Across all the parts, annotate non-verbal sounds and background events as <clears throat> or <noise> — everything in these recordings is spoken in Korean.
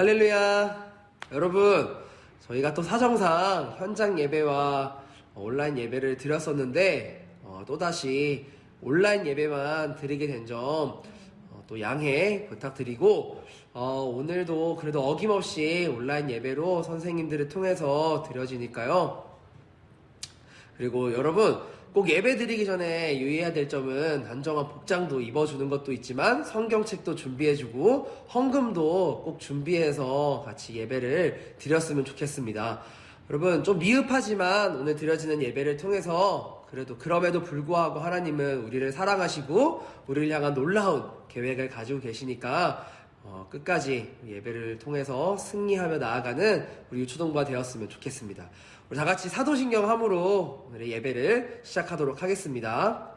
할렐루야! 여러분, 저희가 또 사정상 현장 예배와 온라인 예배를 드렸었는데, 어, 또다시 온라인 예배만 드리게 된 점, 어, 또 양해 부탁드리고, 어, 오늘도 그래도 어김없이 온라인 예배로 선생님들을 통해서 드려지니까요. 그리고 여러분 꼭 예배 드리기 전에 유의해야 될 점은 단정한 복장도 입어주는 것도 있지만 성경책도 준비해주고 헌금도 꼭 준비해서 같이 예배를 드렸으면 좋겠습니다. 여러분 좀 미흡하지만 오늘 드려지는 예배를 통해서 그래도 그럼에도 불구하고 하나님은 우리를 사랑하시고 우리를 향한 놀라운 계획을 가지고 계시니까 어, 끝까지 예배를 통해서 승리하며 나아가는 우리 유초동부가 되었으면 좋겠습니다. 우리 다 같이 사도신경 함으로 오늘의 예배를 시작하도록 하겠습니다.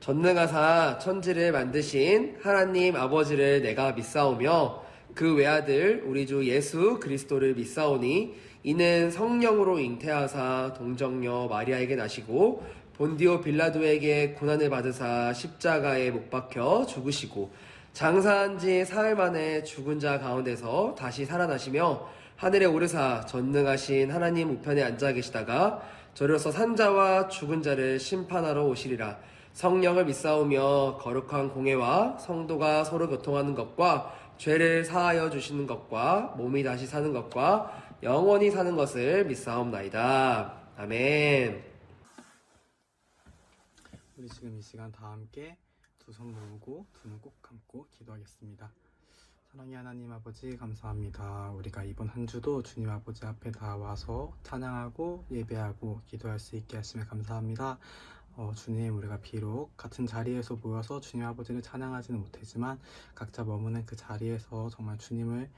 전능하사 천지를 만드신 하나님 아버지를 내가 믿사오며 그 외아들 우리 주 예수 그리스도를 믿사오니 이는 성령으로 잉태하사 동정녀 마리아에게 나시고 본디오 빌라도에게 고난을 받으사 십자가에 못 박혀 죽으시고 장사한 지 사흘 만에 죽은 자 가운데서 다시 살아나시며 하늘에 오르사 전능하신 하나님 우편에 앉아 계시다가 저로서 산자와 죽은 자를 심판하러 오시리라 성령을 믿사오며 거룩한 공예와 성도가 서로 교통하는 것과 죄를 사하여 주시는 것과 몸이 다시 사는 것과 영원히 사는 것을 믿사옵나이다. 아멘. 우리 지금 이 시간 다 함께 두 손 모으고 두 눈 꼭 감고 기도하겠습니다. 사랑의 하나님 아버지 감사합니다. 우리가 이번 한 주도 주님 아버지 앞에 다 와서 찬양하고 예배하고 기도할 수 있게 하시면 감사합니다. 어, 주님 우리가 비록 같은 자리에서 모여서 주님 아버지를 찬양하지는 못했지만 각자 머무는 그 자리에서 정말 주님을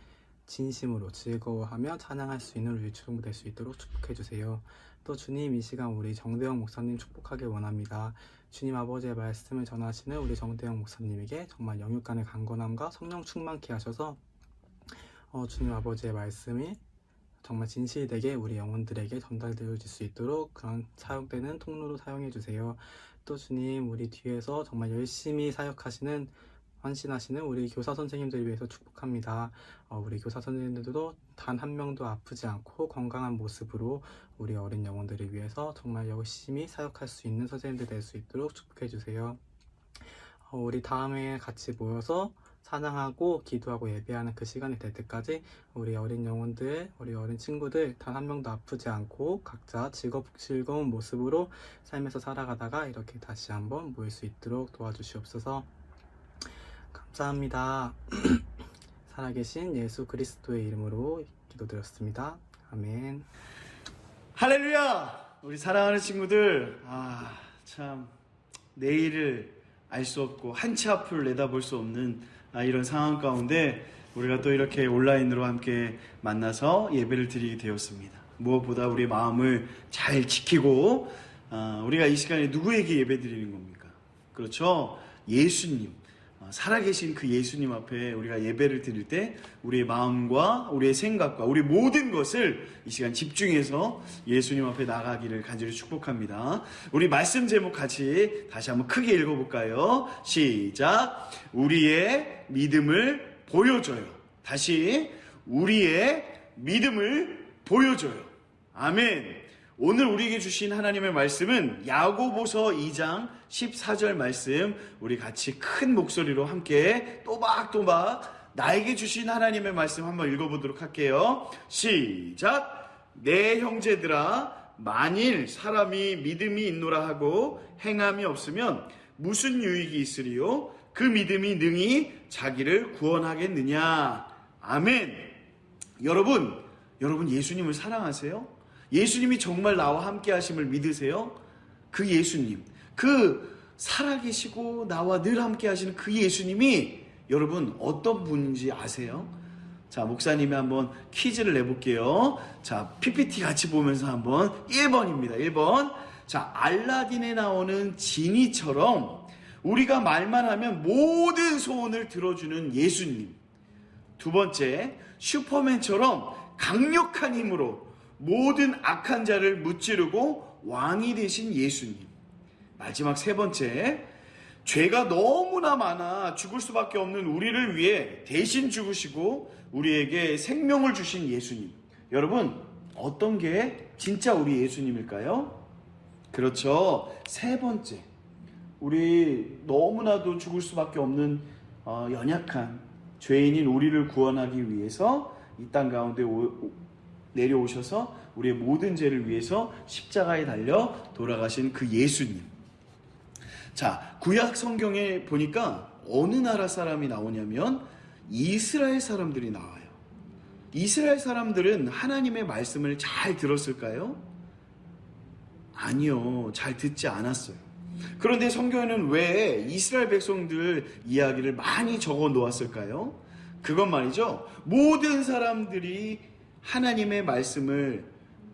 진심으로 즐거워하며 찬양할 수 있는 우리 주동부 될수 있도록 축복해 주세요. 또 주님 이 시간 우리 정대영 목사님 축복하길 원합니다. 주님 아버지의 말씀을 전하시는 우리 정대영 목사님에게 정말 영육간의 강건함과 성령 충만케 하셔서 어, 주님 아버지의 말씀이 정말 진실되게 우리 영혼들에게 전달되어질 수 있도록 그런 사용되는 통로로 사용해 주세요. 또 주님 우리 뒤에서 정말 열심히 사역하시는 헌신하시는 우리 교사 선생님들 위해서 축복합니다. 어, 우리 교사 선생님들도 단 한 명도 아프지 않고 건강한 모습으로 우리 어린 영혼들을 위해서 정말 열심히 사역할 수 있는 선생님들 될 수 있도록 축복해 주세요. 어, 우리 다음에 같이 모여서 찬양하고 기도하고 예배하는 그 시간이 될 때까지 우리 어린 영혼들, 우리 어린 친구들 단 한 명도 아프지 않고 각자 즐겁, 즐거운 모습으로 삶에서 살아가다가 이렇게 다시 한번 모일 수 있도록 도와주시옵소서. 감사합니다. <clears throat> 살아계신 예수 그리스도의 이름으로 기도드렸습니다. 아멘. 할렐루야! 우리 사랑하는 친구들, 아, 참, 내일을 알 수 없고, 한 치 앞을 내다볼 수 없는 아, 이런 상황 가운데 우리가 또 이렇게 온라인으로 함께 만나서 예배를 드리게 되었습니다. 무엇보다 우리 마음을 잘 지키고, 아, 우리가 이 시간에 누구에게 예배 드리는 겁니까? 그렇죠? 예수님. 어, 살아계신 그 예수님 앞에 우리가 예배를 드릴 때 우리의 마음과 우리의 생각과 우리 모든 것을 이 시간 집중해서 예수님 앞에 나가기를 간절히 축복합니다. 우리 말씀 제목 같이 다시 한번 크게 읽어볼까요? 시작. 우리의 믿음을 보여줘요. 다시 우리의 믿음을 보여줘요. 아멘. 오늘 우리에게 주신 하나님의 말씀은 야고보서 2장 14절 말씀 우리 같이 큰 목소리로 함께 또박또박 나에게 주신 하나님의 말씀 한번 읽어보도록 할게요. 시작. 내 형제들아 만일 사람이 믿음이 있노라 하고 행함이 없으면 무슨 유익이 있으리요? 그 믿음이 능히 자기를 구원하겠느냐? 아멘. 여러분, 여러분 예수님을 사랑하세요? 예수님이 정말 나와 함께 하심을 믿으세요? 그 예수님, 그 살아계시고 나와 늘 함께 하시는 그 예수님이 여러분 어떤 분인지 아세요? 자, 목사님이 한번 퀴즈를 내볼게요. 자, PPT 같이 보면서 한번 1번입니다. 1번. 자, 알라딘에 나오는 지니처럼 우리가 말만 하면 모든 소원을 들어주는 예수님. 두 번째, 슈퍼맨처럼 강력한 힘으로 모든 악한 자를 무찌르고 왕이 되신 예수님. 마지막 세 번째, 죄가 너무나 많아 죽을 수밖에 없는 우리를 위해 대신 죽으시고 우리에게 생명을 주신 예수님. 여러분, 어떤 게 진짜 우리 예수님일까요? 그렇죠. 세 번째. 우리 너무나도 죽을 수밖에 없는 어, 연약한 죄인인 우리를 구원하기 위해서 이 땅 가운데 내려오셔서 우리의 모든 죄를 위해서 십자가에 달려 돌아가신 그 예수님. 자, 구약 성경에 보니까 어느 나라 사람이 나오냐면 이스라엘 사람들이 나와요. 이스라엘 사람들은 하나님의 말씀을 잘 들었을까요? 아니요. 잘 듣지 않았어요. 그런데 성경에는 왜 이스라엘 백성들 이야기를 많이 적어 놓았을까요? 그건 말이죠. 모든 사람들이 하나님의 말씀을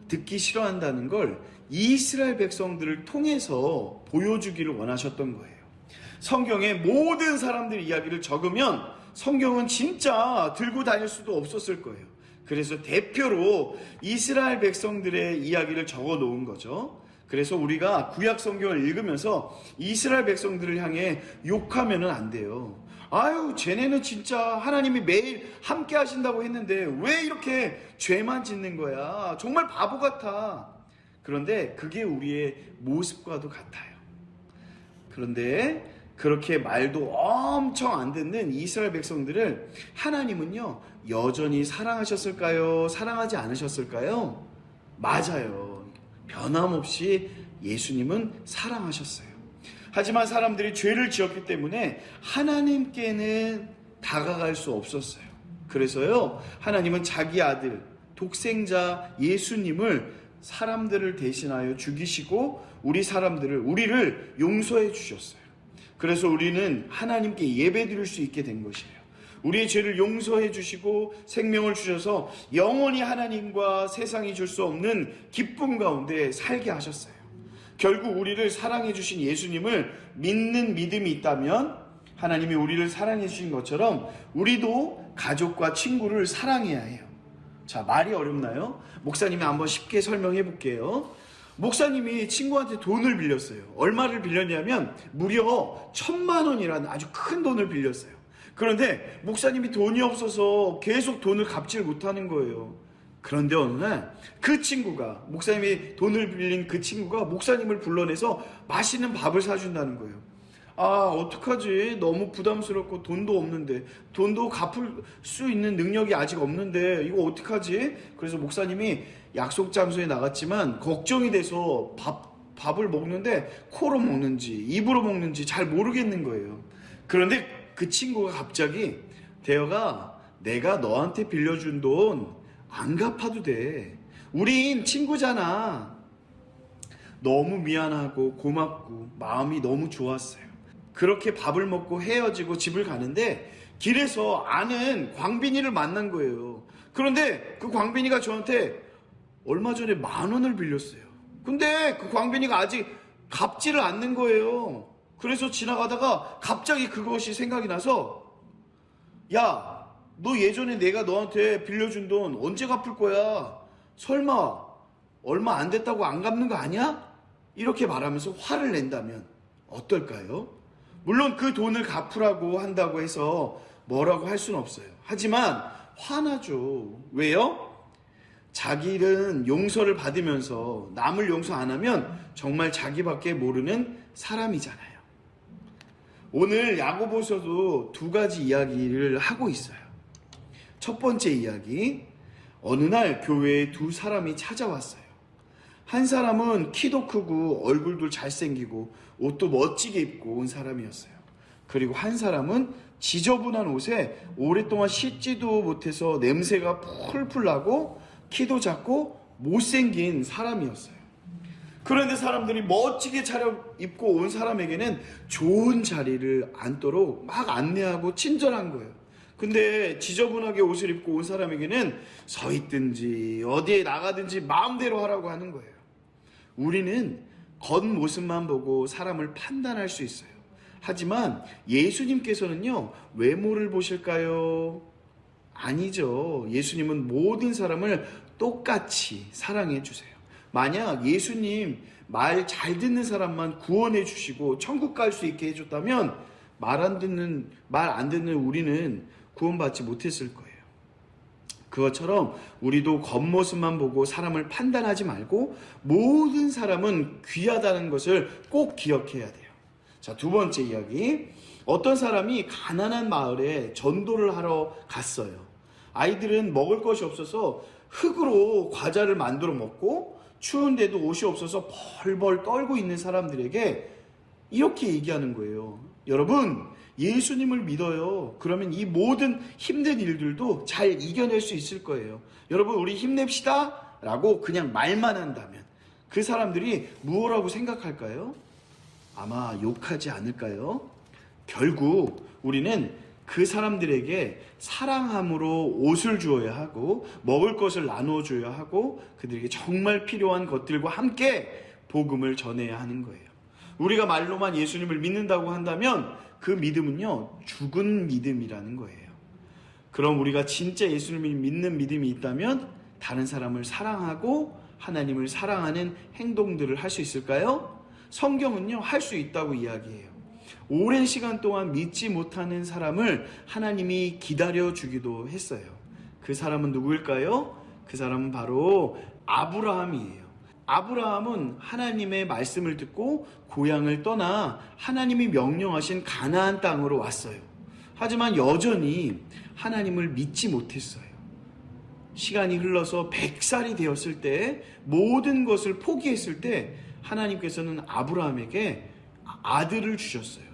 듣기 싫어한다는 걸 이스라엘 백성들을 통해서 보여주기를 원하셨던 거예요. 성경에 모든 사람들 이야기를 적으면 성경은 진짜 들고 다닐 수도 없었을 거예요. 그래서 대표로 이스라엘 백성들의 이야기를 적어 놓은 거죠. 그래서 우리가 구약 성경을 읽으면서 이스라엘 백성들을 향해 욕하면은 안 돼요. 아유, 쟤네는 진짜 하나님이 매일 함께 하신다고 했는데 왜 이렇게 죄만 짓는 거야? 정말 바보 같아. 그런데 그게 우리의 모습과도 같아요. 그런데 그렇게 말도 엄청 안 듣는 이스라엘 백성들을 하나님은요, 여전히 사랑하셨을까요? 사랑하지 않으셨을까요? 맞아요. 변함없이 예수님은 사랑하셨어요. 하지만 사람들이 죄를 지었기 때문에 하나님께는 다가갈 수 없었어요. 그래서요, 하나님은 자기 아들, 독생자 예수님을 사람들을 대신하여 죽이시고 우리 사람들을, 우리를 용서해 주셨어요. 그래서 우리는 하나님께 예배 드릴 수 있게 된 것이에요. 우리의 죄를 용서해 주시고 생명을 주셔서 영원히 하나님과 세상이 줄 수 없는 기쁨 가운데 살게 하셨어요. 결국 우리를 사랑해 주신 예수님을 믿는 믿음이 있다면 하나님이 우리를 사랑해 주신 것처럼 우리도 가족과 친구를 사랑해야 해요. 자, 말이 어렵나요? 목사님이 한번 쉽게 설명해 볼게요. 목사님이 친구한테 돈을 빌렸어요. 얼마를 빌렸냐면 무려 천만 원이라는 아주 큰 돈을 빌렸어요. 그런데 목사님이 돈이 없어서 계속 돈을 갚지를 못하는 거예요. 그런데 어느 날 그 친구가 목사님이 돈을 빌린 그 친구가 목사님을 불러내서 맛있는 밥을 사준다는 거예요. 아 어떡하지 너무 부담스럽고 돈도 없는데 돈도 갚을 수 있는 능력이 아직 없는데 이거 어떡하지? 그래서 목사님이 약속 장소에 나갔지만 걱정이 돼서 밥 밥을 먹는데 코로 먹는지 입으로 먹는지 잘 모르겠는 거예요. 그런데 그 친구가 갑자기 대여가 내가 너한테 빌려준 돈 안 갚아도 돼. 우린 친구잖아. 너무 미안하고 고맙고 마음이 너무 좋았어요. 그렇게 밥을 먹고 헤어지고 집을 가는데 길에서 아는 광빈이를 만난 거예요. 그런데 그 광빈이가 저한테 얼마 전에 만 원을 빌렸어요. 근데 그 광빈이가 아직 갚지를 않는 거예요. 그래서 지나가다가 갑자기 그것이 생각이 나서 야, 너 예전에 내가 너한테 빌려준 돈 언제 갚을 거야? 설마 얼마 안 됐다고 안 갚는 거 아니야? 이렇게 말하면서 화를 낸다면 어떨까요? 물론 그 돈을 갚으라고 한다고 해서 뭐라고 할 수는 없어요. 하지만 화나죠. 왜요? 자기 는 용서를 받으면서 남을 용서 안 하면 정말 자기밖에 모르는 사람이잖아요. 오늘 야고보서도 두 가지 이야기를 하고 있어요. 첫 번째 이야기. 어느 날 교회에 두 사람이 찾아왔어요. 한 사람은 키도 크고 얼굴도 잘생기고 옷도 멋지게 입고 온 사람이었어요. 그리고 한 사람은 지저분한 옷에 오랫동안 씻지도 못해서 냄새가 풀풀 나고 키도 작고 못생긴 사람이었어요. 그런데 사람들이 멋지게 차려 입고 온 사람에게는 좋은 자리를 앉도록 막 안내하고 친절한 거예요. 근데 지저분하게 옷을 입고 온 사람에게는 서 있든지 어디에 나가든지 마음대로 하라고 하는 거예요. 우리는 겉모습만 보고 사람을 판단할 수 있어요. 하지만 예수님께서는요, 외모를 보실까요? 아니죠. 예수님은 모든 사람을 똑같이 사랑해 주세요. 만약 예수님 말 잘 듣는 사람만 구원해 주시고 천국 갈 수 있게 해줬다면 말 안 듣는 말 안 듣는 우리는 구원받지 못했을 거예요. 그것처럼 우리도 겉모습만 보고 사람을 판단하지 말고 모든 사람은 귀하다는 것을 꼭 기억해야 돼요. 자, 두 번째 이야기. 어떤 사람이 가난한 마을에 전도를 하러 갔어요. 아이들은 먹을 것이 없어서 흙으로 과자를 만들어 먹고 추운데도 옷이 없어서 벌벌 떨고 있는 사람들에게 이렇게 얘기하는 거예요. 여러분, 예수님을 믿어요. 그러면 이 모든 힘든 일들도 잘 이겨낼 수 있을 거예요. 여러분, 우리 힘냅시다. 라고 그냥 말만 한다면 그 사람들이 무엇라고 생각할까요? 아마 욕하지 않을까요? 결국 우리는 그 사람들에게 사랑함으로 옷을 주어야 하고 먹을 것을 나누어 줘야 하고 그들에게 정말 필요한 것들과 함께 복음을 전해야 하는 거예요. 우리가 말로만 예수님을 믿는다고 한다면 그 믿음은요, 죽은 믿음이라는 거예요. 그럼 우리가 진짜 예수님을 믿는 믿음이 있다면 다른 사람을 사랑하고 하나님을 사랑하는 행동들을 할 수 있을까요? 성경은요, 할 수 있다고 이야기해요. 오랜 시간 동안 믿지 못하는 사람을 하나님이 기다려 주기도 했어요. 그 사람은 누구일까요? 그 사람은 바로 아브라함이에요. 아브라함은 하나님의 말씀을 듣고 고향을 떠나 하나님이 명령하신 가나안 땅으로 왔어요. 하지만 여전히 하나님을 믿지 못했어요. 시간이 흘러서 100살이 되었을 때 모든 것을 포기했을 때 하나님께서는 아브라함에게 아들을 주셨어요.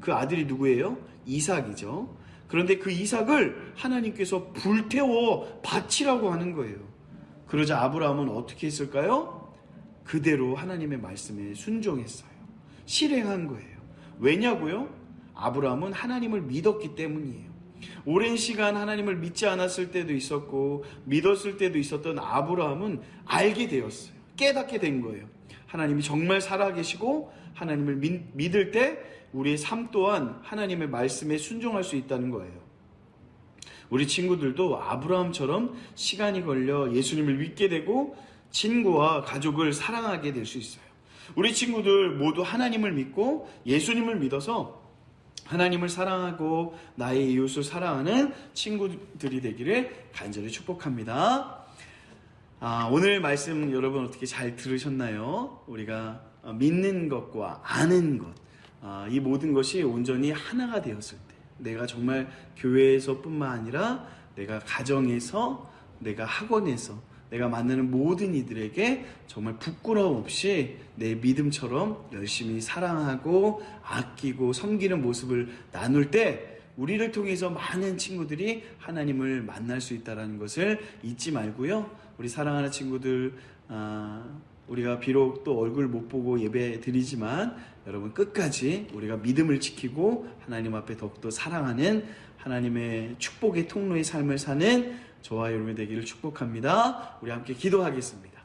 그 아들이 누구예요? 이삭이죠. 그런데 그 이삭을 하나님께서 불태워 바치라고 하는 거예요. 그러자 아브라함은 어떻게 했을까요? 그대로 하나님의 말씀에 순종했어요. 실행한 거예요. 왜냐고요? 아브라함은 하나님을 믿었기 때문이에요. 오랜 시간 하나님을 믿지 않았을 때도 있었고 믿었을 때도 있었던 아브라함은 알게 되었어요. 깨닫게 된 거예요. 하나님이 정말 살아계시고 하나님을 믿, 믿을 때 우리의 삶 또한 하나님의 말씀에 순종할 수 있다는 거예요. 우리 친구들도 아브라함처럼 시간이 걸려 예수님을 믿게 되고 친구와 가족을 사랑하게 될 수 있어요. 우리 친구들 모두 하나님을 믿고 예수님을 믿어서 하나님을 사랑하고 나의 이웃을 사랑하는 친구들이 되기를 간절히 축복합니다. 아, 오늘 말씀 여러분 어떻게 잘 들으셨나요? 우리가 믿는 것과 아는 것, 아, 이 모든 것이 온전히 하나가 되었을 때, 내가 정말 교회에서 뿐만 아니라 내가 가정에서, 내가 학원에서, 내가 만나는 모든 이들에게 정말 부끄러움 없이 내 믿음처럼 열심히 사랑하고 아끼고 섬기는 모습을 나눌 때 우리를 통해서 많은 친구들이 하나님을 만날 수 있다는 것을 잊지 말고요. 우리 사랑하는 친구들, 아, 우리가 비록 또 얼굴 못 보고 예배 드리지만 여러분 끝까지 우리가 믿음을 지키고 하나님 앞에 더욱더 사랑하는 하나님의 축복의 통로의 삶을 사는 저와 여러분이 되기를 축복합니다. 우리 함께 기도하겠습니다.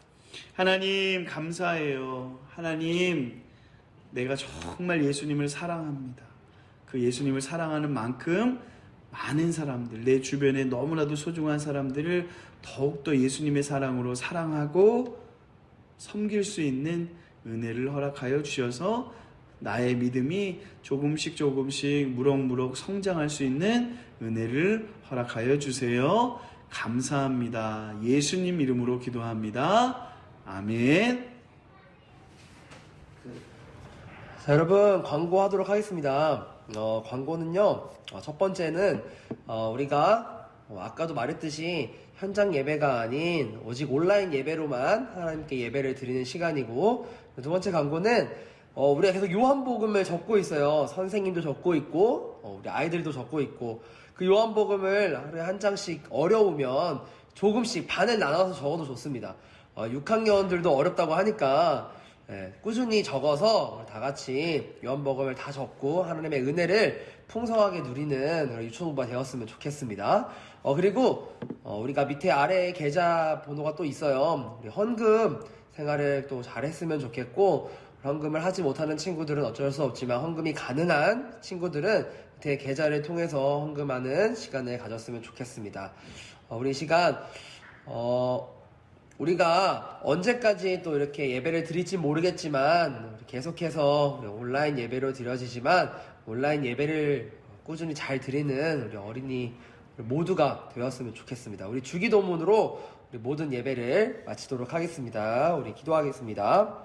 하나님 감사해요. 하나님 내가 정말 예수님을 사랑합니다. 그 예수님을 사랑하는 만큼 많은 사람들, 내 주변에 너무나도 소중한 사람들을 더욱더 예수님의 사랑으로 사랑하고 섬길 수 있는 은혜를 허락하여 주셔서 나의 믿음이 조금씩 조금씩 무럭무럭 성장할 수 있는 은혜를 허락하여 주세요. 감사합니다. 예수님 이름으로 기도합니다. 아멘. 자, 여러분 광고하도록 하겠습니다. 어, 광고는요. 어, 첫 번째는 어, 우리가 어, 아까도 말했듯이 현장 예배가 아닌 오직 온라인 예배로만 하나님께 예배를 드리는 시간이고 두 번째 광고는 어, 우리가 계속 요한복음을 적고 있어요. 선생님도 적고 있고 어, 우리 아이들도 적고 있고 그 요한복음을 하루에 한 장씩 어려우면 조금씩 반을 나눠서 적어도 좋습니다. 어, 6학년들도 어렵다고 하니까 예, 꾸준히 적어서 다 같이 요한복음을 다 적고 하나님의 은혜를 풍성하게 누리는 유초부가 되었으면 좋겠습니다. 어, 그리고 어, 우리가 밑에 아래에 계좌 번호가 또 있어요. 우리 헌금 생활을 또 잘했으면 좋겠고 헌금을 하지 못하는 친구들은 어쩔 수 없지만 헌금이 가능한 친구들은 밑에 계좌를 통해서 헌금하는 시간을 가졌으면 좋겠습니다. 어, 우리 이 시간 어, 우리가 언제까지 또 이렇게 예배를 드릴지 모르겠지만 계속해서 온라인 예배로 드려지지만 온라인 예배를 꾸준히 잘 드리는 우리 어린이 모두가 되었으면 좋겠습니다. 우리 주기도문으로 우리 모든 예배를 마치도록 하겠습니다. 우리 기도하겠습니다.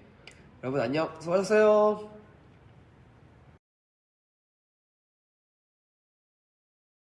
여러분 안녕. 수고하셨어요